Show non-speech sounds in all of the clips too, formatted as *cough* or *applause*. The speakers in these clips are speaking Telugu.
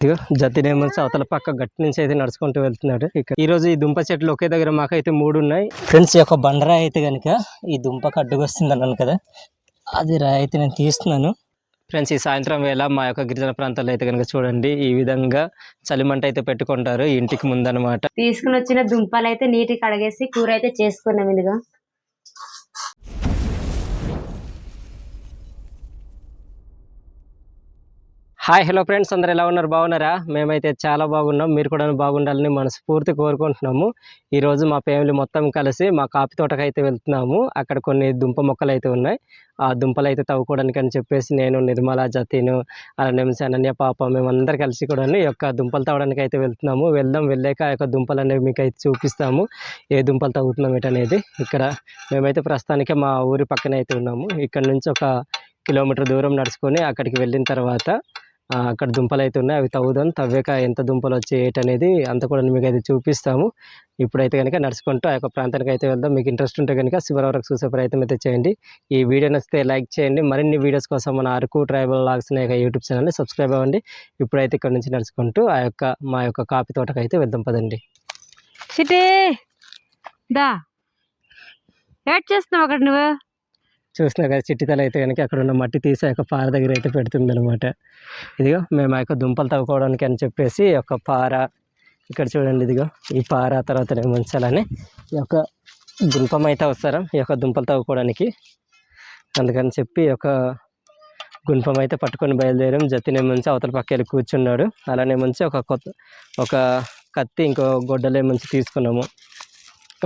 ఇదిగో జతినేమో అవతల పక్క గట్టి నుంచి అయితే నడుచుకుంటూ వెళ్తున్నాడు. ఇక ఈ రోజు ఈ దుంప చెట్లు ఒకే దగ్గర మాకైతే మూడు ఉన్నాయి. ఫ్రెండ్స్ ఈ యొక్క బండరాయి అయితే కనుక ఈ దుంపకు అడ్డుకొస్తుంది అన్నాను కదా. అది రాయి అయితే నేను తీస్తున్నాను. ఫ్రెండ్స్ ఈ సాయంత్రం వేళ మా యొక్క గిరిజన ప్రాంతాల్లో అయితే కనుక చూడండి ఈ విధంగా చలిమంట అయితే పెట్టుకుంటారు ఇంటికి ముందనమాట తీసుకుని వచ్చిన దుంపలు అయితే నీటికి కడిగేసి కూర అయితే చేసుకున్నాం ఇదిగా. హాయ్ హలో ఫ్రెండ్స్ అందరు ఎలా ఉన్నారు? బాగున్నారా? మేమైతే చాలా బాగున్నాం. మీరు కూడా బాగుండాలని మనస్ఫూర్తి కోరుకుంటున్నాము. ఈరోజు మా ఫ్యామిలీ మొత్తం కలిసి మా కాఫీ తోటకు అయితే వెళ్తున్నాము. అక్కడ కొన్ని దుంప మొక్కలు అయితే ఉన్నాయి. ఆ దుంపలు అయితే తవ్వుకోవడానికి అని చెప్పేసి నేను నిర్మల జతీను అలా నిమిషం అనన్య పాప మేమందరు కలిసి కూడా ఈ యొక్క దుంపలు తవ్వడానికి అయితే వెళ్తున్నాము. వెళ్దాం వెళ్ళాక ఆ యొక్క దుంపలు అనేవి మీకు అయితే చూపిస్తాము. ఏ దుంపలు తవ్వుతున్నాం ఏంటనేది ఇక్కడ మేమైతే ప్రస్తుతానికి మా ఊరి పక్కన అయితే ఉన్నాము. ఇక్కడ నుంచి ఒక కిలోమీటర్ దూరం నడుచుకొని అక్కడికి వెళ్ళిన తర్వాత అక్కడ దుంపలు అయితే ఉన్నాయి. అవి తవ్వుదాం. తవ్వాక ఎంత దుంపలు వచ్చాయి అనేది అంత కూడా మీకు అయితే చూపిస్తాము. ఇప్పుడైతే కనుక నడుచుకుంటూ ఆ యొక్క ప్రాంతానికి అయితే వెళ్దాం. మీకు ఇంట్రెస్ట్ ఉంటే కనుక శివరి వరకు చూసే ప్రయత్నం అయితే చేయండి. ఈ వీడియో నచ్చితే లైక్ చేయండి. మరిన్ని వీడియోస్ కోసం మన అరకు ట్రైబల్ లాగ్స్ అనే యూట్యూబ్ ఛానల్ని సబ్స్క్రైబ్ అవ్వండి. ఇప్పుడైతే ఇక్కడ నుంచి నడుచుకుంటూ ఆ యొక్క మా యొక్క కాఫీ తోటకు అయితే వెళ్దాం. పదండి. దా! ఏడ్ చేస్తున్నావు అక్కడ నువ్వు? చూసినా కదా చిట్టితల అయితే కనుక అక్కడ ఉన్న మట్టి తీసి యొక్క పార దగ్గర అయితే పెడుతుంది అనమాట ఇదిగో మేము ఆ యొక్క దుంపలు తవ్వుకోవడానికి అని చెప్పేసి ఒక పార ఇక్కడ చూడండి ఇదిగో ఈ పార తర్వాత నేను ఉంచాలని ఈ యొక్క గుంపం అయితే అవసరం ఈ యొక్క దుంపలు తవ్వుకోవడానికి. అందుకని చెప్పి ఒక గుంపం అయితే పట్టుకొని బయలుదేరాం. జతినే ముంచి అవతల పక్క వెళ్ళి కూర్చున్నాడు. అలానే ముంచి ఒక కొత్త ఒక కత్తి ఇంకో గొడ్డలే ముంచి తీసుకున్నాము.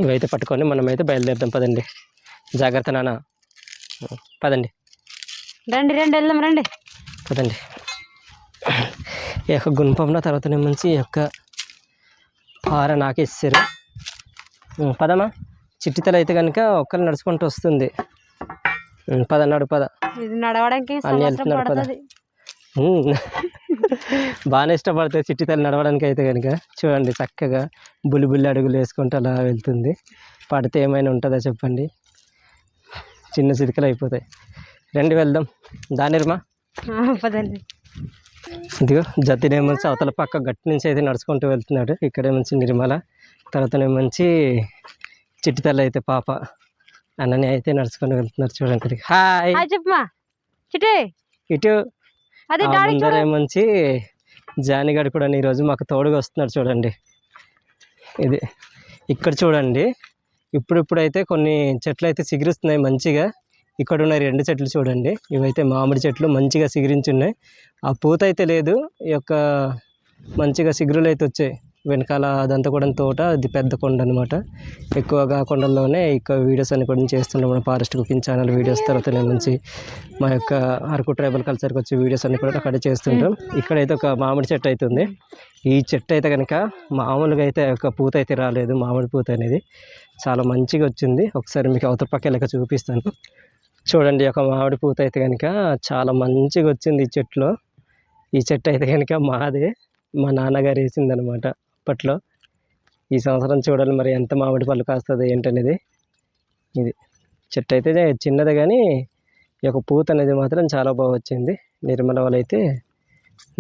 ఇవైతే పట్టుకొని మనమైతే బయలుదేరుదాం పదండి. జాగ్రత్త నాన్న. పదండి. రండి రండి వెళ్దాం రండి. పదండి. ఈ యొక్క గుణపంలో తర్వాత నుంచి ఈ యొక్క పార నాకేసారు ఉం, పదమ్మా. చిట్టితల అయితే కనుక ఒక్కరు నడుచుకుంటూ వస్తుంది. పద నడు పద. నడవడానికి అన్ని పద. బాగానే ఇష్టపడుతుంది చిట్టితల నడవడానికి అయితే కనుక చూడండి చక్కగా బుల్లి బుల్లి అడుగులు వేసుకుంటూ అలా వెళ్తుంది. పడితే ఏమైనా ఉంటుందా చెప్పండి? చిన్న చిరికలు అయిపోతాయి. రండి వెళ్దాం. దానిర్మా. పదండి. ఇదిగో జతినేమంచి అవతల పక్క గట్టి నుంచి అయితే నడుచుకుంటూ వెళ్తున్నాడు. ఇక్కడే మంచి నిర్మల. తర్వాత మంచి చిట్టితల్లి అయితే పాప. అన్నని అయితే నడుచుకుంటూ వెళ్తున్నారు చూడండి హాయ్ చెప్పమా చిటి ఇటు అది ఆ డాడీ ముందర మంచి జానిగాడు కూడా ఈరోజు మాకు తోడుగా వస్తున్నాడు చూడండి. ఇది ఇక్కడ చూడండి. ఇప్పుడిప్పుడైతే కొన్ని చెట్లు అయితే సిగిరిస్తున్నాయి మంచిగా. ఇక్కడ ఉన్న రెండు చెట్లు చూడండి. ఇవైతే మామిడి చెట్లు మంచిగా సిగిరించి ఉన్నాయి ఆ పూత అయితే లేదు. ఈ యొక్క మంచిగా సిగురులు అయితే వచ్చాయి. వెనకాల అదంతా కూడా తోట అది పెద్ద కొండ అనమాట ఎక్కువగా కొండల్లోనే ఎక్కువ వీడియోస్ అని కూడా చేస్తుండే మన ఫారెస్ట్ కుకింగ్ ఛానల్ వీడియోస్ తర్వాత నేను నుంచి మా యొక్క అరకు ట్రైబల్ కల్చర్కి వచ్చే వీడియోస్ అన్ని కూడా అక్కడ చేస్తుంటాం. ఇక్కడైతే ఒక మామిడి చెట్టు అయితే ఉంది. ఈ చెట్టు అయితే కనుక మామూలుగా అయితే ఒక పూత అయితే రాలేదు. మామిడి పూత అనేది చాలా మంచిగా వచ్చింది. ఒకసారి మీకు అవతల పక్క లెక్క చూపిస్తాను. చూడండి ఒక మామిడి పూత అయితే కనుక చాలా మంచిగా వచ్చింది ఈ చెట్టులో. ఈ చెట్టు అయితే కనుక మాదే మా నాన్నగారు వేసిందనమాట అప్పట్లో ఈ సంవత్సరం చూడాలి మరి ఎంత మామిడి పళ్ళు కాస్తుంది ఏంటనేది. ఇది చెట్టు అయితే చిన్నది కానీ ఈ యొక్క పూత అనేది మాత్రం చాలా బాగా వచ్చింది. నిర్మల వాళ్ళు అయితే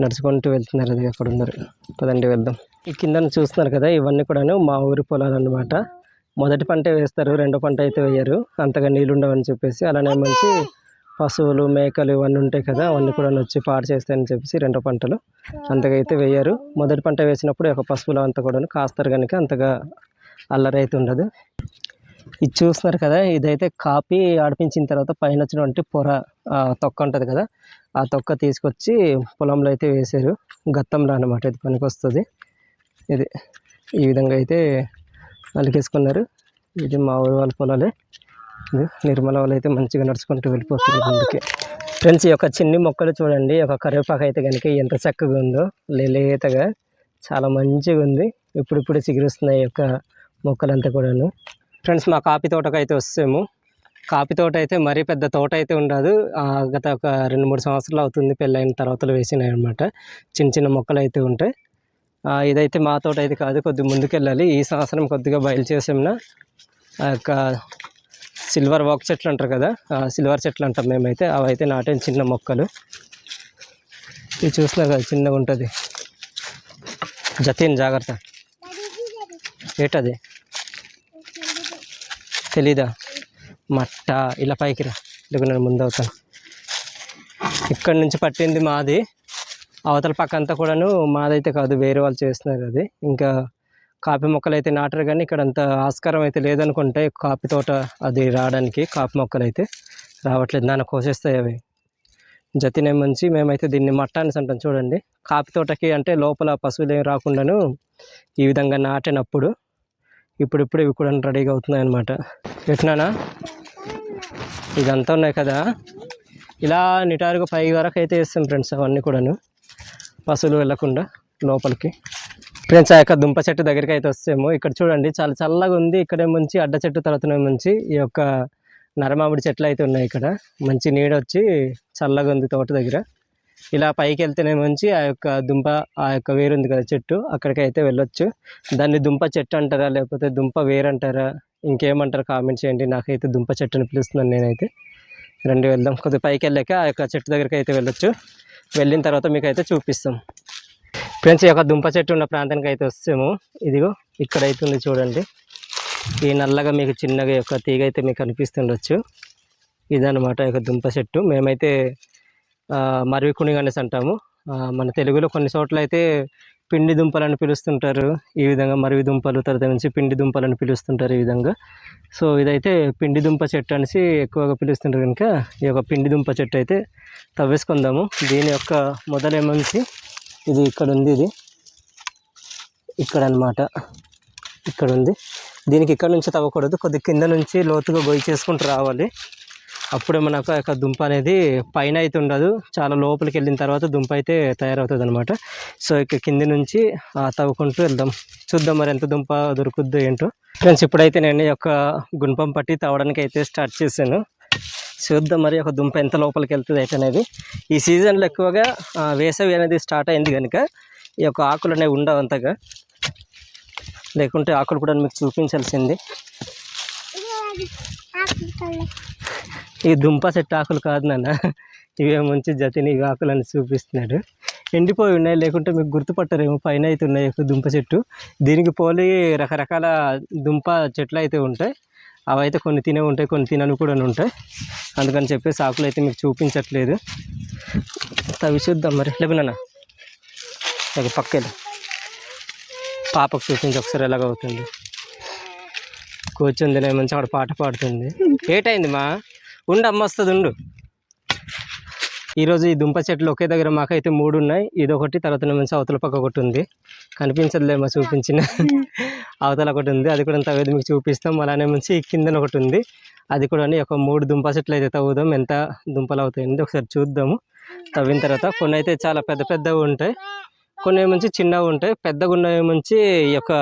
నడుచుకుంటూ వెళ్తున్నారు అది అక్కడ ఉన్నారు పదండి వెళ్దాం. ఈ కింద చూస్తున్నారు కదా ఇవన్నీ కూడాను మా ఊరి పొలాలు అన్నమాట. మొదటి పంట వేస్తారు రెండో పంట అయితే వేయరు. అంతగా నీళ్ళు ఉండవని చెప్పేసి అలానే మంచి పశువులు మేకలు ఇవన్నీ ఉంటాయి కదా అవన్నీ కూడా వచ్చి పాడు చేస్తాయని చెప్పేసి రెండో పంటలు అంతగా అయితే వేయరు. మొదటి పంట వేసినప్పుడు ఒక పశువులు అంతా కూడా కాస్తారు కనుక అంతగా అల్లరి అయితే ఉండదు. ఇది చూస్తున్నారు కదా ఇదైతే కాపీ ఆడిపించిన తర్వాత పైన వచ్చినటువంటి పొర తొక్క ఉంటుంది కదా ఆ తొక్క తీసుకొచ్చి పొలంలో అయితే వేసారు గత్తంలో అనమాట ఇది పనికి వస్తుంది ఇది ఈ విధంగా అయితే అలికేసుకున్నారు ఇది మా ఊరి వాళ్ళ పొలాలే. నిర్మల వాళ్ళు అయితే మంచిగా నడుచుకుంటూ వెళ్ళిపోతున్నారు ముందుకి. ఫ్రెండ్స్ ఈ యొక్క చిన్ని మొక్కలు చూడండి. ఒక కరివేపాకు అయితే కనుక ఎంత చక్కగా ఉందో లేతగా చాలా మంచిగా ఉంది. ఇప్పుడిప్పుడు చిగురుస్తున్నాయి యొక్క మొక్కలంతా కూడాను. ఫ్రెండ్స్ మా కాఫీ తోటకు అయితే వస్తాము. కాఫీ తోట అయితే మరీ పెద్ద తోట అయితే ఉండదు. ఆ, గత ఒక రెండు మూడు సంవత్సరాలు అవుతుంది పెళ్ళైన తర్వాత వేసినాయి అనమాట చిన్న చిన్న మొక్కలు అయితే ఉంటాయి ఇదైతే మా తోట అయితే కాదు కొద్దిగా ముందుకెళ్ళాలి. ఈ సంవత్సరం కొద్దిగా బయలు చేసామున. ఆ యొక్క సిల్వర్ వాక్ చెట్లు అంటారు కదా సిల్వర్ చెట్లు అంటాం మేమైతే. అవైతే నాటిన చిన్న మొక్కలు. ఇవి చూస్తున్నారు కదా చిన్నగా ఉంటుంది. జతీన్ జాగ్రత్త. ఏటది? తెలీదా? మట్ట ఇలా పైకి రా. లేకుంటే నేను ముందు అవుతాను. ఇక్కడ నుంచి పట్టింది మాది. అవతల పక్క అంతా కూడాను మాదైతే కాదు వేరే వాళ్ళు చేస్తున్నారు అది. ఇంకా కాఫీ మొక్కలు అయితే నాటరు కానీ ఇక్కడ అంత ఆస్కారం అయితే లేదనుకుంటే కాఫీ తోట అది రావడానికి కాఫీ మొక్కలు అయితే రావట్లేదు. దాన్ని కోసేస్తాయి అవి. జతినే మంచి మేమైతే దీన్ని మట్ట అంటాం చూడండి. కాఫీ తోటకి అంటే లోపల పశువులు ఏమి రాకుండాను ఈ విధంగా నాటినప్పుడు ఇప్పుడిప్పుడు ఇవి కూడా రెడీగా అవుతున్నాయి అనమాట ఎట్నానా ఇదంతా ఉన్నాయి కదా. ఇలా నిటారుగా పై వరకు అయితే వేస్తాం ఫ్రెండ్స్ అవన్నీ కూడాను. పశువులు వెళ్ళకుండా లోపలికి. ఫ్రెండ్స్ ఆ యొక్క దుంప చెట్టు దగ్గరికి అయితే వస్తేమో ఇక్కడ చూడండి చాలా చల్లగా ఉంది. ఇక్కడే మంచి అడ్డ చెట్టు తర్వాత మంచి. ఈ యొక్క నరమామిడి చెట్లు అయితే ఉన్నాయి ఇక్కడ. మంచి నీడ వచ్చి చల్లగా ఉంది తోట దగ్గర. ఇలా పైకి వెళ్తేనే మంచి ఆ యొక్క దుంప ఆ యొక్క వేరు ఉంది కదా చెట్టు. అక్కడికి అయితే వెళ్ళొచ్చు. దాన్ని దుంప చెట్టు అంటారా లేకపోతే దుంప వేరు అంటారా ఇంకేమంటారు కామెంట్ చేయండి. నాకైతే దుంప చెట్టు అని పిలుస్తున్నాను నేనైతే. రండి వెళ్దాం. కొద్దిగా పైకి వెళ్ళాక ఆ యొక్క చెట్టు దగ్గరికి అయితే వెళ్ళొచ్చు. వెళ్ళిన తర్వాత మీకు అయితే చూపిస్తాం. ఫ్రెండ్స్ ఈ యొక్క దుంప చెట్టు ఉన్న ప్రాంతానికి అయితే వస్తాము. ఇదిగో ఇక్కడ అయితే ఉంది చూడండి. ఈ నల్లగా మీకు చిన్నగా యొక్క తీగ అయితే మీకు కనిపిస్తుండొచ్చు. ఇదనమాట ఈ యొక్క దుంప చెట్టు. మేమైతే ఆ, మరివి అనేసి అంటాము. మన తెలుగులో కొన్ని చోట్ల అయితే పిండి దుంపలను పిలుస్తుంటారు. ఈ విధంగా మరివి దుంపలు తర్వాత నుంచి పిండి దుంపలని పిలుస్తుంటారు ఈ విధంగా. సో ఇదైతే పిండి దుంప చెట్టు అనేసి ఎక్కువగా పిలుస్తుంటారు కనుక ఈ యొక్క పిండి దుంప చెట్టు అయితే తవ్వేసుకుందాము. దీని యొక్క మొదలేమంచి ఇది ఇక్కడ ఉంది ఇది. ఇక్కడ అన్నమాట ఇక్కడ ఉంది దీనికి ఇక్కడ నుంచి తవ్వకూడదు. కొద్ది కింద నుంచి లోతుగా గొయ్యి చేసుకుంటూ రావాలి. అప్పుడే మనకు యొక్క దుంప అనేది పైన అయితే ఉండదు. చాలా లోపలికి వెళ్ళిన తర్వాత దుంప అయితే తయారవుతుంది అనమాట సో ఇక కింది నుంచి ఆ, తవ్వుకుంటూ వెళ్దాం. చూద్దాం మరి ఎంత దుంప దొరుకుద్దో ఏంటో. ఫ్రెండ్స్ ఇప్పుడైతే నేను యొక్క గుణపం పట్టి తవ్వడానికి అయితే స్టార్ట్ చేశాను. చూద్దాం మరి ఒక దుంప ఎంత లోపలికి వెళ్తుంది అయితే అనేది. ఈ సీజన్లో ఎక్కువగా వేసవి అనేది స్టార్ట్ అయింది కనుక ఈ యొక్క ఆకులు అనేవి ఉండవు అంతగా. లేకుంటే ఆకులు కూడా మీకు చూపించాల్సింది. ఈ దుంప చెట్టు ఆకులు కాదు నాన్న. ఇవే మంచి జతిని ఇవి అని చూపిస్తున్నాడు. ఎండిపోయి ఉన్నాయి లేకుంటే మీకు గుర్తుపట్టరేమో పైన అయితే ఉన్నాయి ఒక దుంప చెట్టు. దీనికి పోలి రకరకాల దుంప చెట్లు అయితే ఉంటాయి. అవి అయితే కొన్ని తినే ఉంటాయి కొన్ని తినను కూడా ఉంటాయి. అందుకని చెప్పేసి ఆకులు అయితే మీకు చూపించట్లేదు. అవి చూద్దాం మరి. లేకున్నా లేక పక్కెళ్ళి పాపకు చూపించి ఒకసారి ఎలాగ అవుతుంది. కూర్చుంది నేను మంచి అక్కడ పాట పాడుతుంది. ఏటైంది మా? ఉండు అమ్మ వస్తుంది ఉండు. ఈరోజు ఈ దుంప చెట్లు ఒకే దగ్గర మాకైతే మూడు ఉన్నాయి ఇది ఒకటి తర్వాత మంచి అవతల పక్క ఒకటి ఉంది. కనిపించదులేమో చూపించిన. అవతల ఒకటి ఉంది. అది కూడా తవ్వేది మీకు చూపిస్తాం. అలానే మంచి కిందన ఒకటి ఉంది. అది కూడా ఒక మూడు దుంప చెట్లు అయితే తవ్వుదాం. ఎంత దుంపలు అవుతాయండి ఒకసారి చూద్దాము. తవ్విన తర్వాత కొన్ని అయితే చాలా పెద్ద పెద్దవి ఉంటాయి. కొన్ని ఏమంచి చిన్నవి ఉంటాయి. పెద్దగా ఉన్నవి ఏమంచి ఈ యొక్క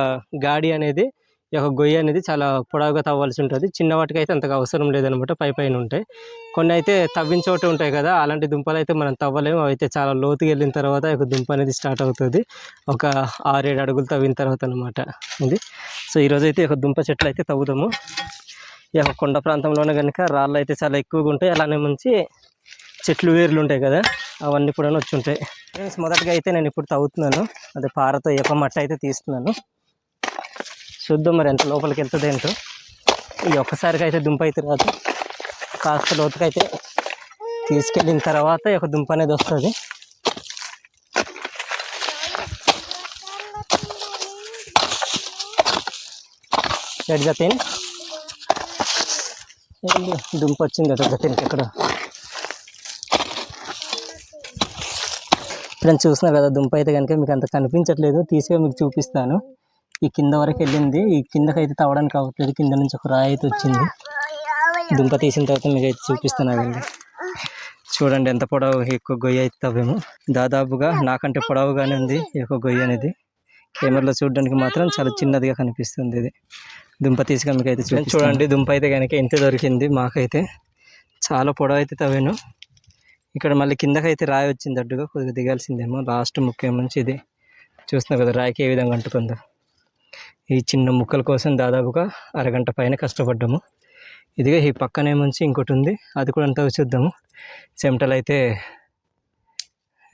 గాడి అనేది యొక్క గొయ్యి అనేది చాలా పొడవుగా తవ్వాల్సి ఉంటుంది. చిన్న వాటికి అయితే అంతగా అవసరం లేదనమాట పై పైన ఉంటాయి. కొన్ని అయితే తవ్విన చోట ఉంటాయి కదా అలాంటి దుంపలు అయితే మనం తవ్వలేము. అవి అయితే చాలా లోతుకి వెళ్ళిన తర్వాత యొక్క దుంప అనేది స్టార్ట్ అవుతుంది. ఒక ఆరేడు అడుగులు తవ్విన తర్వాత అనమాట ఇది. సో ఈరోజు అయితే యొక్క దుంప చెట్లు అయితే తవ్వుతాము ఈ యొక్క కొండ ప్రాంతంలోనే కనుక రాళ్ళు అయితే చాలా ఎక్కువగా ఉంటాయి. అలానే మంచి చెట్లు వేర్లు ఉంటాయి కదా అవన్నీ కూడా వచ్చి ఉంటాయి. ఫ్రెండ్స్ మొదటగా అయితే నేను ఇప్పుడు తవ్వుతున్నాను. అదే పారతో ఈ మట్ట అయితే తీస్తున్నాను. చూద్దాం మరి ఎంత లోపలికి వెళ్తుంది ఏంటో. ఈ ఒక్కసారిగా అయితే దుంప అయితే రాదు. కాస్త లోతుకైతే అయితే తీసుకెళ్ళిన తర్వాత ఒక దుంప అనేది వస్తుంది. రెడ్ జతిన్. దుంప వచ్చింది అట జతిన్కి ఇక్కడ. ఫ్రెండ్స్ చూస్తున్నారు కదా దుంప అయితే కనుక మీకు అంత కనిపించట్లేదు. తీసే మీకు చూపిస్తాను. ఈ కింద వరకు వెళ్ళింది. ఈ కిందకైతే తవ్వడానికి అవ్వట్లేదు కింద నుంచి ఒక రాయి అయితే వచ్చింది. దుంప తీసిన తర్వాత మీకు అయితే చూపిస్తాను చూడండి ఎంత పొడవు ఎక్కువ గొయ్య అయితే తవ్వేమో. దాదాపుగా నాకంటే పొడవుగానే ఉంది ఈ యొక్క గొయ్యి అనేది. కెమెరాలో చూడడానికి మాత్రం చాలా చిన్నదిగా కనిపిస్తుంది ఇది. దుంప తీసుకొని మీకు అయితే చూడండి చూడండి దుంప అయితే కనుక ఇంత దొరికింది మాకైతే. చాలా పొడవు అయితే తవ్వాను. ఇక్కడ మళ్ళీ కిందకైతే రాయి వచ్చింది అడ్డుగా కొద్దిగా దిగాల్సిందేమో. లాస్ట్ ముఖ్యం నుంచి ఇది. చూస్తున్నాం కదా రాయికి ఏ విధంగా అంటుకుందో. ఈ చిన్న ముక్కల కోసం దాదాపుగా అరగంట పైన కష్టపడ్డాము. ఇదిగా ఈ పక్కనే మంచి ఇంకోటి ఉంది. అది కూడా అంతా చూద్దాము చెమటలు అయితే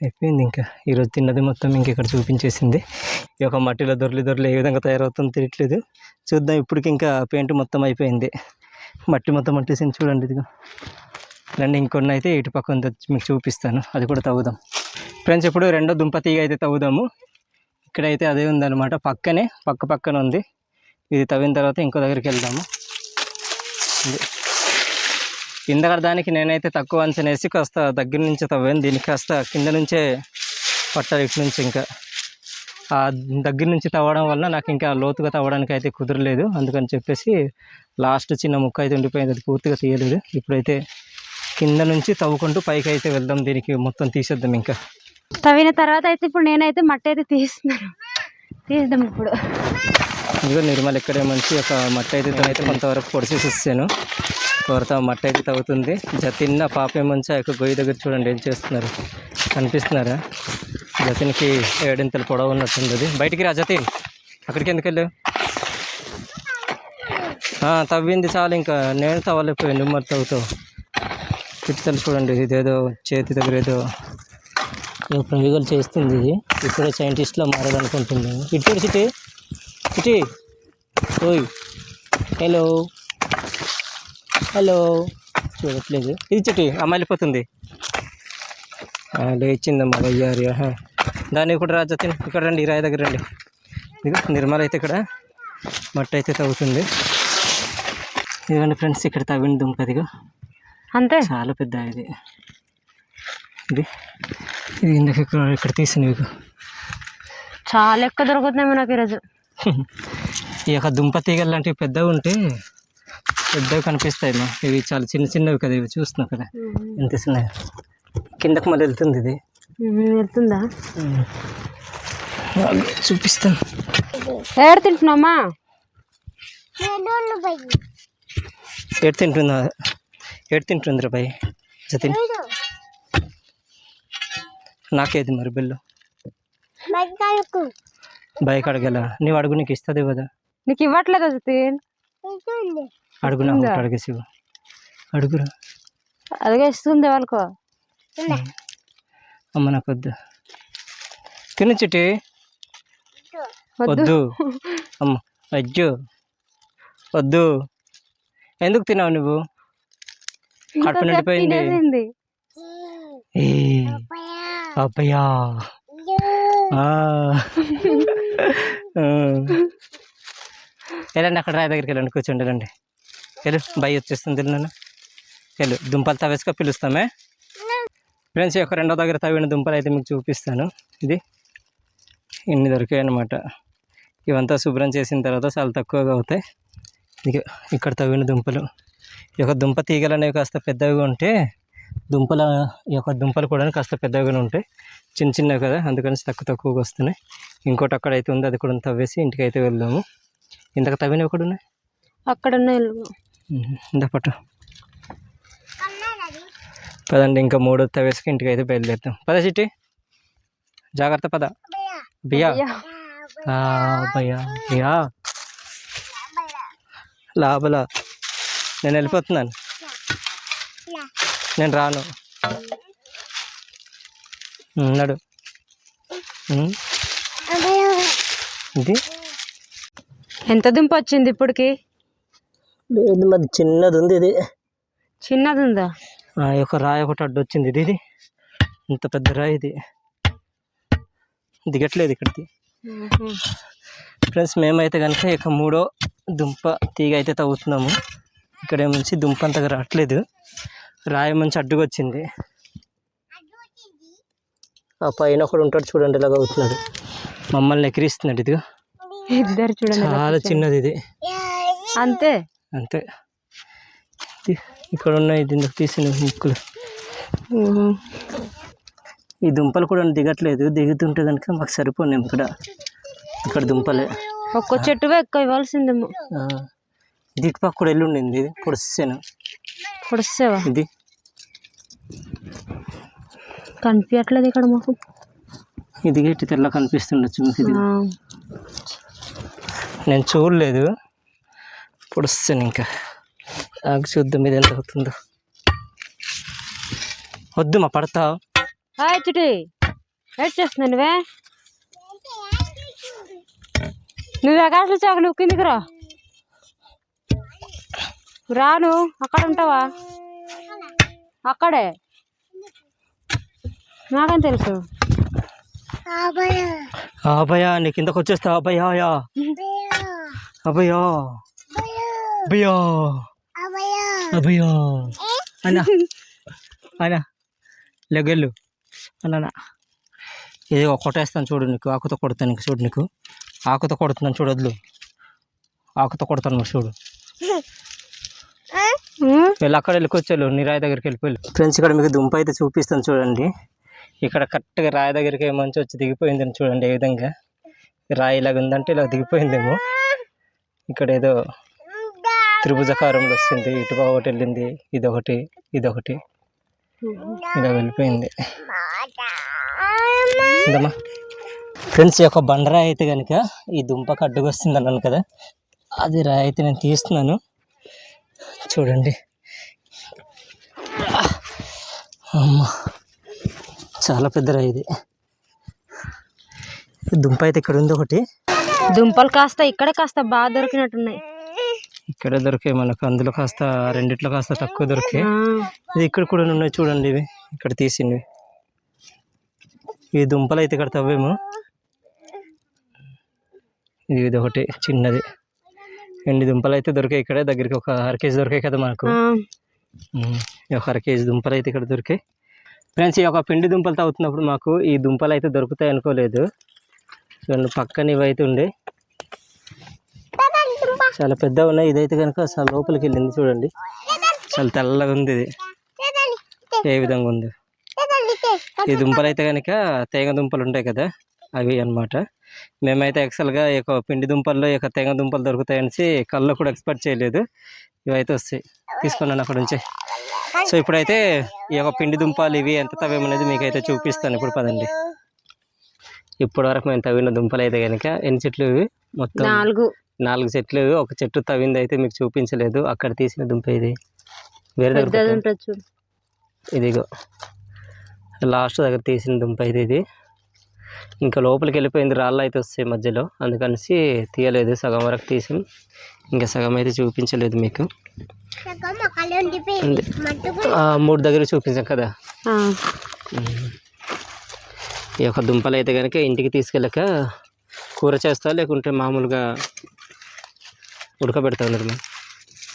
అయిపోయింది ఇంకా. ఈరోజు తిన్నది మొత్తం ఇంక ఇక్కడ చూపించేసింది. ఈ యొక్క మట్టిలో దొరలి దొరలి ఏ విధంగా తయారవుతుందో తెలియట్లేదు. చూద్దాం ఇప్పటికి ఇంకా పెయింట్ మొత్తం అయిపోయింది. మట్టి మొత్తం మట్టేసింది చూడండి ఇదిగో. రండి ఇంకొన్ని అయితే ఇటు పక్క ఉంది మీకు చూపిస్తాను. అది కూడా తవ్వుదాం. ఫ్రెండ్స్ ఇప్పుడు రెండో దుంప తీగ అయితే తవ్వుదాము. ఇక్కడైతే అదే ఉందన్నమాట. పక్కనే పక్క పక్కన ఉంది. ఇది తవ్విన తర్వాత ఇంకో దగ్గరికి వెళ్దాము. కింద దానికి నేనైతే తక్కువ అంచనేసి కాస్త దగ్గర నుంచి తవ్వాను. దీనికి కాస్త కింద నుంచే పట్టాలి ఇటు నుంచి ఇంకా. ఆ దగ్గర నుంచి తవ్వడం వల్ల నాకు ఇంకా లోతుగా తవ్వడానికి అయితే కుదరలేదు. అందుకని చెప్పేసి లాస్ట్ చిన్న ముక్క అయితే ఉండిపోయింది. అది పూర్తిగా తీయలేదు. ఇప్పుడైతే కింద నుంచి తవ్వుకుంటూ పైకి అయితే వెళ్దాం. దీనికి మొత్తం తీసేద్దాం ఇంకా. తవ్విన తర్వాత అయితే ఇప్పుడు నేనైతే మట్టి అయితే తీస్తున్నాను. తీద్దాం ఇప్పుడు. ఇదిగో నిర్మల్ ఇక్కడే మంచి ఒక మట్టి అయితే అయితే కొంతవరకు పొడిచేసి ఇస్తాను కొరత మట్టి అయితే తవ్వుతుంది. జతిన్న పాపే మంచి ఆ యొక్క గొయ్యి దగ్గర చూడండి ఏం చేస్తున్నారు. కనిపిస్తున్నారా? జతిన్కి ఏడింతలు పొడవు ఉన్నట్టుంది అది బయటికి రా జతిన్ అక్కడికి ఎందుకు వెళ్ళావు? తవ్వింది చాలు ఇంకా. నేను తవ్వలేకపోయాను. మరి తవ్వుతావు. పిట్టలు చూడండి. ఇదేదో చేతి దగ్గర ఏదో ప్రయోగాలు చేస్తుంది ఇది. ఇప్పుడే సైంటిస్ట్లో మారాలనుకుంటుంది ఇటు చిటి చిటి ఓయ్. హలో. హలో. చూడట్లేదు. ఇది చిటి అమ్మ వెళ్ళిపోతుంది. లేచిందమ్మా వయ్యారి. దాన్ని కూడా రాజా తిని. ఇక్కడ రండి ఈ రాయి దగ్గర రండి. ఇది నిర్మల అయితే ఇక్కడ. మట్టి అయితే తవ్వుతుంది. ఇదిగోండి ఫ్రెండ్స్ ఇక్కడ తవ్విన దుంప ఇదిగో. అంతే? చాలా పెద్ద ఇది ఇది. ఇది ఇందాక ఇక్కడ ఇక్కడ తీసింది మీకు. చాలా ఎక్కువ దొరుకుతున్నాయి నాకు ఈరోజు. ఈ యొక్క దుంప తీగలు లాంటివి పెద్దగా ఉంటే పెద్దగా కనిపిస్తాయి మా. ఇవి చాలా చిన్న చిన్నవి కదా ఇవి చూస్తున్నావు కదా. ఎంత చిన్నవి? కిందకు మళ్ళీ వెళ్తుంది? ఇది వెళ్తుందా చూపిస్తాను. ఏడు తింటున్నామా ఏడు తింటుందా ఏడు తింటుంది రా బాయ్. జతిన్. నాకేది మరి బిల్లు? బైక్ అడగల నీవు అడుగు నీకు ఇస్తుంది కదా నీకు ఇవ్వట్లేదు జతిన్ అడుగు నాకు ఒకటి అడిగేసి. అడుగురా. అదిగా ఇస్తుంది వాళ్ళకో. అమ్మ నాకు వద్దు. తిను చిట్టి. వద్దు. వద్దు. అమ్మ అజ్జు. వద్దు. ఎందుకు తిన్నావు నువ్వు? కడుపు నిండిపోయింది. అబ్బయ్యా. *laughs* వెళ్ళండి అక్కడ రాయి దగ్గరికి వెళ్ళండి కూర్చోండి రండి వెళ్ళు బై వచ్చేస్తుంది నన్ను. వెళ్ళు దుంపలు తవేసుక పిలుస్తామే ఫ్రెండ్స్ ఈ యొక్క రెండో దగ్గర తవ్విన దుంపలు అయితే మీకు చూపిస్తాను. ఇది ఇన్ని దొరికాయి అన్నమాట. ఇవంతా శుభ్రం చేసిన తర్వాత చాలా తక్కువగా అవుతాయి. ఇక ఇక్కడ తవ్విన దుంపలు. ఈ యొక్క దుంప తీగలు అనేవి కాస్త పెద్దవిగా ఉంటే దుంపల ఈ యొక్క దుంపలు కూడా కాస్త పెద్దగానే ఉంటాయి. చిన్న చిన్నవి కదా అందుకని తక్కువ తక్కువగా వస్తున్నాయి. ఇంకోటి అక్కడ అయితే ఉంది అది కూడా తవ్వేసి ఇంటికి అయితే వెళ్దాము. ఇంతకు తవ్వినవి ఎక్కడ ఉన్నాయి అక్కడ ఉన్నాయి ఇందా పట్టు. పదండి ఇంకా మూడో తవ్వేసి ఇంటికి అయితే బయలుదేరుతాం. పద చిట్టి. జాగ్రత్త పద. బియ్యా. అయ్యా. ఆ, భయ్యా బియ్యా. లోపల నేను వెళ్ళిపోతున్నాను. నేను రాను. ఉన్నాడు ఇది? ఎంత దుంప వచ్చింది ఇప్పటికి? లేదు మరి చిన్నది ఉంది ఇది. చిన్నది ఉందా? ఆ యొక్క రాయి ఒకటి అడ్డు వచ్చింది. ఇది ఇది. ఇంత పెద్ద రాయి ఇది. దిగట్లేదు ఇక్కడికి. ఫ్రెండ్స్ మేమైతే కనుక ఇక మూడో దుంప తీగ అయితే తవ్వుతున్నాము. ఇక్కడ నుంచి దుంప అంతగా రావట్లేదు. రాయి మంచి అడ్డుగా వచ్చింది ఆ పైన ఒకడు ఉంటాడు చూడండి ఇలాగ అవుతున్నాడు మమ్మల్ని ఎకిరిస్తున్నాడు ఇదిగో. ఇద్దరు చూడండి చాలా చిన్నది ఇది. అంతే? అంతే. ఇక్కడ ఉన్నాయి దీనికి తీసిన ముక్కులు. ఈ దుంపలు కూడా దిగట్లేదు దిగుతుంటే కనుక మాకు సరిపోయినాయి ఇక్కడ ఇక్కడ దుంపలే. ఒక్క చెట్టుగా ఎక్కువ ఇవ్వాల్సిందేమో. ఆ, ఇది ఇటు పక్క కూడా ఎల్లుండింది ఇది పొడిస్తావా ఇది. కనిపించట్లేదు ఇక్కడ మాకు. ఇది గట్టి తెల్ల కనిపిస్తుండొచ్చు మీకు ఇది. నేను చూడలేదు. పొడుస్తాను ఇంకా. ఆగి చూద్దాం ఇది ఎంత అవుతుందో. వద్దు మా పడతావు హాయ్ చిటి వెయిట్ చేస్తున్నా నువ్వే? నువ్వు ఎగాట్లు చాక నువ్వు కిందికి రా. రాను అక్కడ ఉంటావా? అక్కడే. నాకేం తెలుసు? అభయా నీ కిందకు వచ్చేస్తా అభయా యా. అభయా అభయా అభయా అన్నా. అన్నా. లెగెళ్ళు అన్నా ఇది కొట్టేస్తాను చూడు నీకు. ఆకుతో కొడతాను నీకు చూడు నీకు. ఆకుతో కొడుతున్నాను చూడు వదులు. ఆకుతో కొడతాను నువ్వు చూడు. వెళ్ళి అక్కడ వెళ్ళి కూర్చోలు. నీ రాయి దగ్గరికి వెళ్ళిపోయి ఫ్రెండ్స్ ఇక్కడ మీకు దుంప అయితే చూపిస్తాను చూడండి. ఇక్కడ కరెక్ట్గా రాయి దగ్గరికి మంచి వచ్చి దిగిపోయిందని చూడండి ఏ విధంగా. రాయి ఇలాగ ఉందంటే ఇలా దిగిపోయిందేమో. ఇక్కడ ఏదో త్రిభుజకారంలో వస్తుంది. ఇటు ఒకటి వెళ్ళింది ఇదొకటి ఇదొకటి ఇలా వెళ్ళిపోయింది. ఉందమ్మా ఫ్రెండ్స్ ఈ యొక్క బండరాయి అయితే కనుక ఈ దుంపకు అడ్డుకు వస్తుంది అన్నాను కదా. అది రాయి అయితే నేను తీస్తున్నాను. చూడండి. అమ్మా. చాలా పెద్ద రాయి ఇది. దుంప అయితే ఇక్కడ ఉంది ఒకటి. దుంపలు కాస్త ఇక్కడే కాస్త బాగా దొరికినట్టున్నాయి. ఇక్కడ దొరికాయి మనకు అందులో కాస్త రెండిట్లో కాస్త తక్కువ దొరికాయి ఇది ఇక్కడ కూడా ఉన్నాయి చూడండి ఇవి. ఇక్కడ తీసింవి ఈ దుంపలు అయితే ఇక్కడ తవ్వేమో. ఇది ఇది ఒకటి చిన్నది. ఎండి దుంపలు అయితే దొరికాయి ఇక్కడ. దగ్గరికి ఒక అర కేజీ దొరికాయి కదా మనకు. ఒక అర కేజీ దుంపలు అయితే ఇక్కడ దొరికాయి. ఫ్రెండ్స్ ఈ యొక్క పిండి దుంపలు తాగుతున్నప్పుడు మాకు ఈ దుంపలు అయితే దొరుకుతాయి అనుకోలేదు. చూడండి పక్కన ఇవైతే ఉండే చాలా పెద్దగా ఉన్నాయి. ఇదైతే కనుక అసలు లోపలికి వెళ్ళింది చూడండి. చాలా తెల్లగా ఉంది ఇది. ఏ విధంగా ఉంది? ఈ దుంపలు అయితే కనుక తేగ దుంపలు ఉంటాయి కదా అవి అన్నమాట. మేమైతే యాక్చువల్గా ఈ యొక్క పిండి దుంపల్లో ఈ యొక్క తేగ దుంపలు దొరుకుతాయనేసి కళ్ళు కూడా ఎక్స్పెక్ట్ చేయలేదు. ఇవైతే వస్తాయి. తీసుకున్నాను అక్కడ నుంచి. సో ఇప్పుడైతే ఈ యొక్క పిండి దుంపలు ఇవి ఎంత తవ్వేమనేది మీకైతే చూపిస్తాను. ఇప్పుడు పదండి. ఇప్పటి వరకు మేము తవ్విన దుంపలు అయితే కనుక ఎన్ని చెట్లు ఇవి? మొత్తం నాలుగు. నాలుగు చెట్లు ఇవి. ఒక చెట్టు తవ్వింది అయితే మీకు చూపించలేదు. అక్కడ తీసిన దుంప ఇది. వేరే దగ్గర ఇదిగో. లాస్ట్ దగ్గర తీసిన దుంప ఇది ఇది. ఇంకా లోపలికి వెళ్ళిపోయింది రాళ్ళు అయితే వస్తాయి మధ్యలో. అందుకనేసి తీయలేదు సగం వరకు తీసాం. ఇంకా సగం అయితే చూపించలేదు మీకు. మూడు దగ్గర చూపించాం కదా. ఈ యొక్క దుంపలు అయితే కనుక ఇంటికి తీసుకెళ్ళక కూర చేస్తా లేకుంటే మామూలుగా ఉడకబెడతా ఉన్నారు మేము.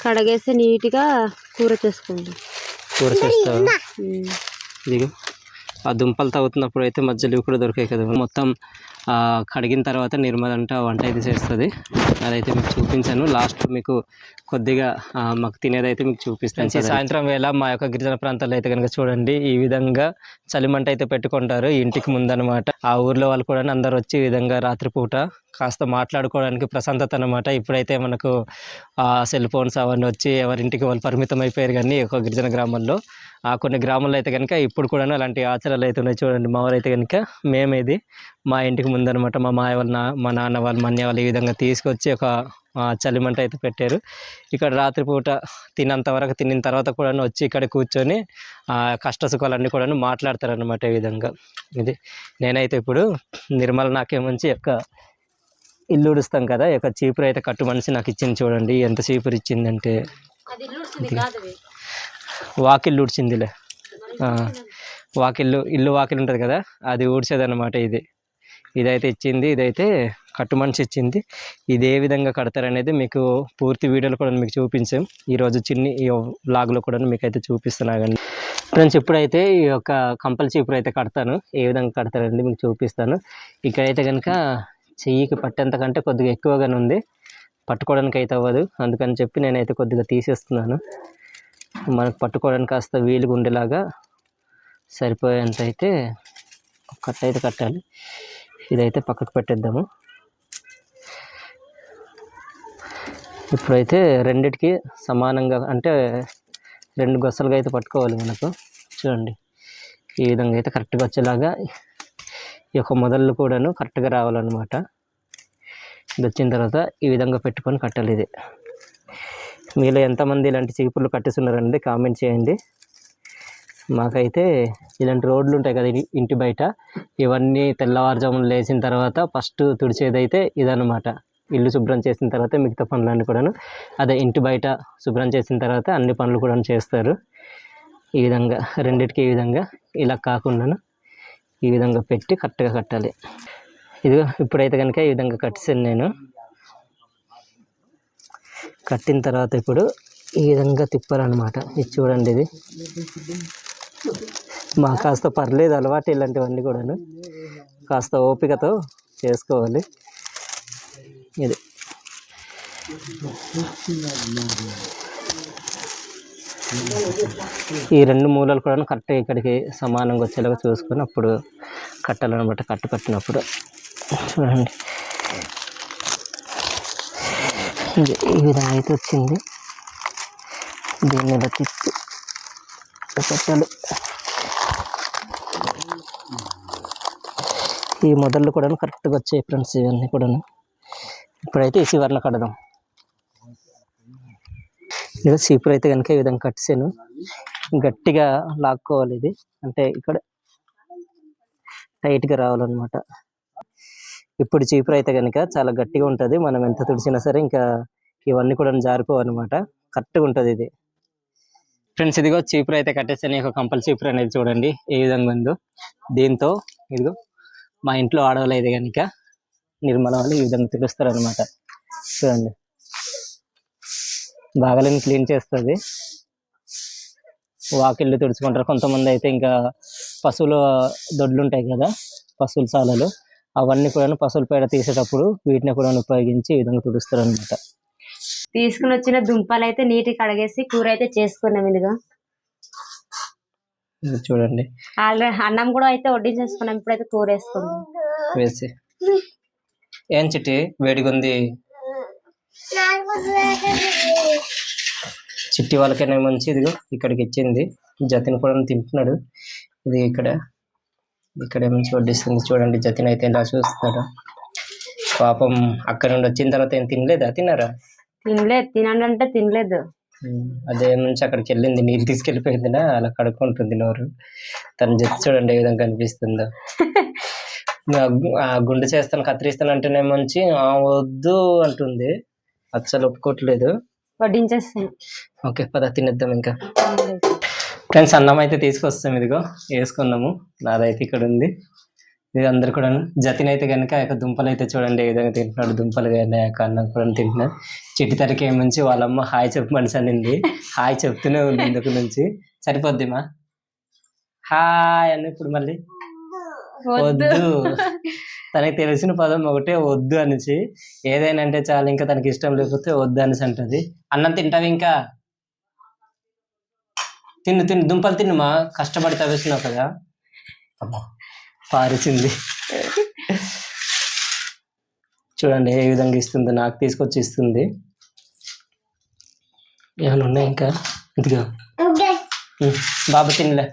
కడగేసి నీట్గా కూర చేసుకుంటాం కూర చేస్తావు ఉమ్. ఆ దుంపలు తవ్వుతున్నప్పుడు అయితే మధ్యలో కూడా దొరికాయి కదా. మొత్తం కడిగిన తర్వాత నిర్మల్ అంటే ఆ వంట అయితే చేస్తుంది. అదైతే మీకు చూపించాను. లాస్ట్ మీకు కొద్దిగా మాకు తినేది అయితే మీకు చూపిస్తాను సాయంత్రం వేళ మా యొక్క గిరిజన ప్రాంతాల్లో అయితే కనుక చూడండి ఈ విధంగా చలిమంట అయితే పెట్టుకుంటారు. ఇంటికి ముందనమాట. ఆ ఊర్లో వాళ్ళు కూడా అందరు వచ్చి ఈ విధంగా రాత్రిపూట కాస్త మాట్లాడుకోవడానికి ప్రశాంతత అనమాట ఇప్పుడైతే మనకు సెల్ ఫోన్స్ అవన్నీ వచ్చి ఎవరింటికి వాళ్ళు పరిమితం అయిపోయారు కానీ ఒక గిరిజన గ్రామాల్లో ఆ కొన్ని గ్రామాల్లో అయితే కనుక ఇప్పుడు కూడా అలాంటి ఆచారాలు అయితే ఉన్నాయి చూడండి. మా వారైతే అయితే కనుక మేమేది మా ఇంటికి ముందనమాట మా మాయ వాళ్ళ నా- మా నాన్న వాళ్ళు మా అన్నయ్య వాళ్ళు ఈ విధంగా తీసుకొచ్చి ఒక చలిమంట అయితే పెట్టారు. ఇక్కడ రాత్రిపూట తినంత వరకు తినిన తర్వాత కూడా వచ్చి ఇక్కడ కూర్చొని ఆ, కష్ట సుఖాలన్నీ కూడా మాట్లాడతారనమాట ఈ విధంగా. ఇది నేనైతే ఇప్పుడు నిర్మల నాకేమంచి యొక్క ఇల్లు ఉడుస్తాం కదా యొక్క చీపురు అయితే కట్టు మనిషి నాకు ఇచ్చింది చూడండి. ఎంత చీపురు ఇచ్చిందంటే వాకిళ్ళు ఊడ్చిందిలే. వాకిళ్ళు వాకిల్లు ఇల్లు వాకిల్ ఉంటుంది కదా అది ఊడ్చేదన్నమాట ఇది. ఇదైతే ఇచ్చింది ఇదైతే కట్టుమనిషి ఇచ్చింది. ఇది ఏ విధంగా కడతారనేది మీకు పూర్తి వీడియోలు కూడా మీకు చూపించాం. ఈరోజు చిన్ని ఈ బ్లాగ్లో కూడా మీకు అయితే చూపిస్తున్నా కానీ. ఫ్రెండ్స్ ఇప్పుడైతే ఈ యొక్క కంపల్సరీ ఇప్పుడు అయితే కడతాను. ఏ విధంగా కడతారనేది మీకు చూపిస్తాను. ఇక్కడైతే కనుక చెయ్యికి పట్టేంత కంటే కొద్దిగా ఎక్కువగానే ఉంది. పట్టుకోవడానికి అయితే అవ్వదు. అందుకని చెప్పి నేనైతే కొద్దిగా తీసేస్తున్నాను. మనకు పట్టుకోవడానికి కాస్త వీలుగా ఉండేలాగా సరిపోయేంత అయితే కట్ అయితే కట్టాలి. ఇదైతే పక్కకు పెట్టేద్దాము. ఇప్పుడైతే రెండిటికి సమానంగా అంటే రెండు గొస్సలుగా అయితే పట్టుకోవాలి మనకు. చూడండి. ఈ విధంగా అయితే కరెక్ట్గా వచ్చేలాగా ఈ యొక్క మొదళ్ళు కూడాను కరెక్ట్గా రావాలన్నమాట. ఇది వచ్చిన తర్వాత ఈ విధంగా పెట్టుకొని కట్టాలి ఇది. మీలో ఎంతమంది ఇలాంటి చీపుర్లు కట్టేస్తున్నారండి కామెంట్ చేయండి. మాకైతే ఇలాంటి రోడ్లు ఉంటాయి కదా ఇంటి బయట. ఇవన్నీ తెల్లవారుజామున లేచిన తర్వాత ఫస్ట్ తుడిచేదైతే ఇదన్నమాట. ఇల్లు శుభ్రం చేసిన తర్వాత మిగతా పనులన్నీ కూడాను అదే ఇంటి బయట శుభ్రం చేసిన తర్వాత అన్ని పనులు కూడా చేస్తారు. ఈ విధంగా రెండిటికి ఈ విధంగా ఇలా కాకుండా ఈ విధంగా పెట్టి కరెక్ట్గా కట్టాలి. ఇది ఇప్పుడైతే కనుక ఈ విధంగా కట్టేసాను నేను. కట్టిన తర్వాత ఇప్పుడు ఈ విధంగా తిప్పాలన్నమాట. ఇది చూడండి ఇది. మా కాస్త పర్లేదు అలవాటు ఇలాంటివన్నీ కూడాను. కాస్త ఓపికతో చేసుకోవాలి. ఇది. ఈ రెండు మూలలు కూడా కరెక్ట్ ఇక్కడికి సమానంగా వచ్చేలాగా చూసుకొని అప్పుడు కట్టాలన్నమాట. కట్టు కట్టినప్పుడు. చూడండి ఇది ఈ విధంగా అయితే వచ్చింది. దీన్ని మీద తిప్పి పెట్టాలి ఈ మొదళ్ళు కూడా కరెక్ట్గా వచ్చాయి ఫ్రెండ్స్ ఇవన్నీ కూడాను. ఇప్పుడైతే ఈ సివర్లో కడదాం. ఇలా చీపురు అయితే కనుక ఈ విధంగా కట్టాను గట్టిగా లాక్కోవాలి ఇది. అంటే ఇక్కడ టైట్గా రావాలన్నమాట. ఇప్పుడు చీపురు అయితే కనుక చాలా గట్టిగా ఉంటుంది. మనం ఎంత తుడిచినా సరే ఇంకా ఇవన్నీ కూడా జారిపోవన్నమాట. కరెక్ట్గా ఉంటుంది ఇది. ఫ్రెండ్స్ ఇదిగో చీపురు అయితే కట్టేసాను ఒక కంపల్ చీపురు అనేది చూడండి ఏ విధంగా ఉందో. దీంతో ఇదిగో మా ఇంట్లో ఆడవాళ్ళు అయితే కనుక నిర్మల వాళ్ళు ఈ విధంగా తుడుస్తారు అనమాట చూడండి. బాగాలని క్లీన్ చేస్తుంది. వాకిళ్ళు తుడుచుకుంటారు. కొంతమంది అయితే ఇంకా పశువుల దొడ్లు ఉంటాయి కదా పశువుల సాలలు. అవన్నీ కూడా పశువుల పేడ తీసేటప్పుడు వీటిని కూడా ఉపయోగించి ఈ విధంగా తుడుస్తారు అనమాట తీసుకుని వచ్చిన దుంపలు అయితే నీటికి కడిగేసి కూర అయితే చేసుకున్నాం ఇదిగో చూడండి. ఆల్రెడీ అన్నం కూడా అయితే వడ్డించేసుకున్నాం ఇప్పుడైతే కూర వేసుకున్నాం వేసి. ఏం చిట్టి? వేడిగా ఉంది. చిట్టి వాళ్ళకైనా మంచి ఇదిగో ఇక్కడికి ఇచ్చింది. జతిన్ కూడా తింటున్నాడు. ఇది ఇక్కడ ఇక్కడ మంచి వడ్డిస్తుంది. చూడండి జతిన్ అయితే ఇలా చూస్తున్నాడు. పాపం అక్కడ నుండి వచ్చిన తర్వాత ఏం తినలేదా? తిన్నారా? తినలేదు. తినండి అంటే తినలేదు అదే నుంచి అక్కడికి వెళ్ళింది. నీళ్ళు తీసుకెళ్ళిపోయిందినా? అలా కడుక్కుంటుంది నోరు. తన జతి చూడండి ఏ విధంగా కనిపిస్తుందో *laughs* గుండె చేస్తాను కత్తిరిస్తాను అంటేనే మంచి "ఆ, వద్దు అంటుంది. అస్సలు ఒప్పుకోవట్లేదు. వడ్డించేస్తాను ఓకే పద తినేద్దాం ఇంకా. ఫ్రెండ్స్ అన్నం అయితే తీసుకొస్తాం ఇదిగో వేసుకున్నాము నాదైతే ఇక్కడ ఉంది. ఇది అందరు కూడా జతిన్ అయితే కనుక యొక్క దుంపలు అయితే చూడండి ఏ విధంగా తింటున్నాడు దుంపలు కానీ యొక్క అన్నం కూడా తింటున్నాడు. చిట్టి తరకి ఏమంచి వాళ్ళమ్మ హాయ్ చెప్పమని అనింది. హాయ్ చెప్తూనే ఉంది ఇందుకు నుంచి. సరిపోద్దిమా? హాయ్ అని ఇప్పుడు మళ్ళీ. వద్దు. తనకి తెలిసిన పదం ఒకటే వద్దు అనేసి. ఏదైనా అంటే చాలు ఇంకా తనకి ఇష్టం లేకపోతే వద్దు అనేసి అంటది. అన్నం తింటావు ఇంకా? తిన్ను తిన్ను దుంపలు తిన్నుమా? కష్టపడి తవ్వేసినావు కదా. అమ్మా పారేసింది. చూడండి ఏ విధంగా ఇస్తుందో నాకు తీసుకొచ్చి ఇస్తుంది. ఏమైనా ఉన్నాయి ఇంకా? ఇదిగో. బాబు తినలే.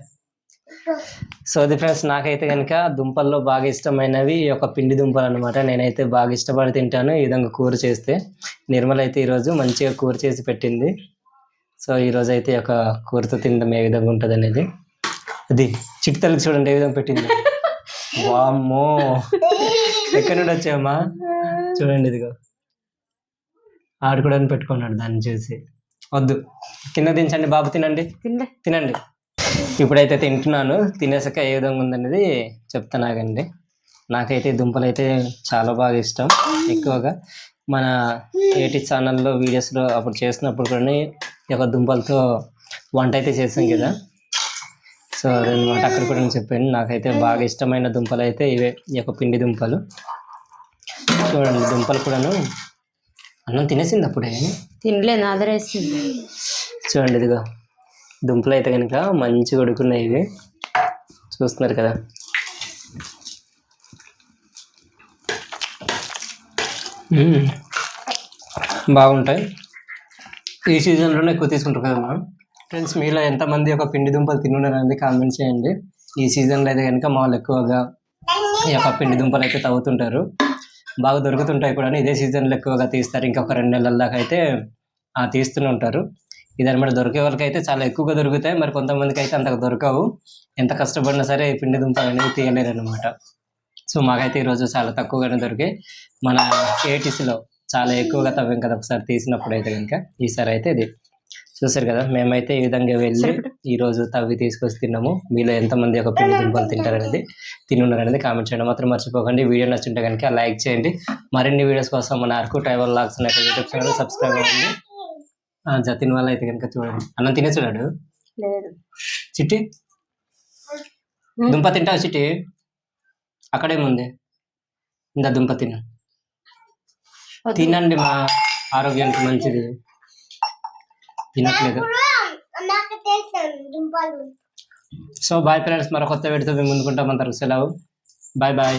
సో అది ఫ్రెండ్స్ నాకైతే కనుక దుంపల్లో బాగా ఇష్టమైనవి ఈ యొక్క పిండి దుంపలు అనమాట నేనైతే బాగా ఇష్టపడి తింటాను ఈ విధంగా కూర చేస్తే. నిర్మల అయితే ఈరోజు మంచిగా కూర చేసి పెట్టింది. సో ఈరోజు అయితే యొక్క కూరతో తినడం ఏ విధంగా ఉంటుంది అనేది. అది చిక్కుతలకి చూడండి ఏ విధంగా పెట్టింది. వామ్మో! ఎక్కడి నుండి వచ్చామా చూడండి ఇదిగో. ఆడుకోవడానికి పెట్టుకున్నాడు దాన్ని చూసి. వద్దు. కింద దించండి బాబు తినండి. తినండి. ఇప్పుడైతే తింటున్నాను. తినేసాక ఏ విధంగా ఉందనేది చెప్తాను ఆగండి నాకైతే దుంపలు అయితే చాలా బాగా ఇష్టం ఎక్కువగా. మన ఏటి ఛానల్లో వీడియోస్లో అప్పుడు చేసినప్పుడు కూడా యొక్క దుంపలతో వంట అయితే చేసాం కదా. సో అదనమాట అక్కడ కూడా నేను చెప్పాను. నాకైతే బాగా ఇష్టమైన దుంపలు అయితే ఇవే. ఈ యొక్క పిండి దుంపలు. చూడండి దుంపలు కూడాను అన్నం తినేసింది అప్పుడే? తినలేదు ఆదరేస్తుంది చూడండి ఇదిగో. దుంపలు అయితే కనుక మంచిగా ఉడుకున్నాయి ఇవి. చూస్తున్నారు కదా. బాగుంటాయి. ఈ సీజన్లోనే ఎక్కువ తీసుకుంటారు కదా మనం ఫ్రెండ్స్ మీలో ఎంతమంది ఒక పిండి దుంపలు తినున్నారనేది కామెంట్ చేయండి. ఈ సీజన్లో అయితే కనుక మా ఎక్కువగా ఈ యొక్క పిండి దుంపలు అయితే తవ్వుతుంటారు. బాగా దొరుకుతుంటాయి కూడా ఇదే సీజన్లో ఎక్కువగా తీస్తారు. ఇంకొక రెండు నెలల దాకా అయితే ఆ, తీస్తూనే ఉంటారు. ఇది అనమాట దొరికే వాళ్ళకి అయితే చాలా ఎక్కువగా దొరుకుతాయి. మరి కొంతమందికి అయితే అంతగా దొరకవు. ఎంత కష్టపడినా సరే పిండి దుంపలు అనేవి తీయలేరు అనమాట సో మాకైతే ఈరోజు చాలా తక్కువగానే దొరికాయి. మన ఏటీసీలో చాలా ఎక్కువగా తవ్వాం కదా ఒకసారి తీసినప్పుడు అయితే కనుక ఈసారి అయితే ఇది. చూసారు కదా మేమైతే ఈ విధంగా వెళ్ళి ఈ రోజు తవ్వి తీసుకొచ్చి తిన్నాము. మీలో ఎంతమంది ఒక పిండి దుంపలు తింటారనేది తినున్నారు అనేది కామెంట్ చేయడం. మాత్రం మర్చిపోకండి. వీడియో నచ్చుంటే కనుక లైక్ చేయండి. మరిన్ని వీడియోస్ కోసం మన అరకు ట్రైవల్ లాగ్స్ అనే యూట్యూబ్ ఛానల్ సబ్స్క్రైబ్ అవ్వండి. జతిన్ వాళ్ళ అయితే కనుక చూడండి. అన్నం తినే చూడాడు? చిట్టి? దుంప తింటావు చిట్టి? అక్కడేముంది ఇందా దుంప తిను. తినండి మా ఆరోగ్యానికి మంచిది. తినట్లేదు? సో బాయ్ ఫ్రెండ్స్ మరో కొత్త వీడితో మేము ముందుకుంటాం అంటారు సెలవు. Bye bye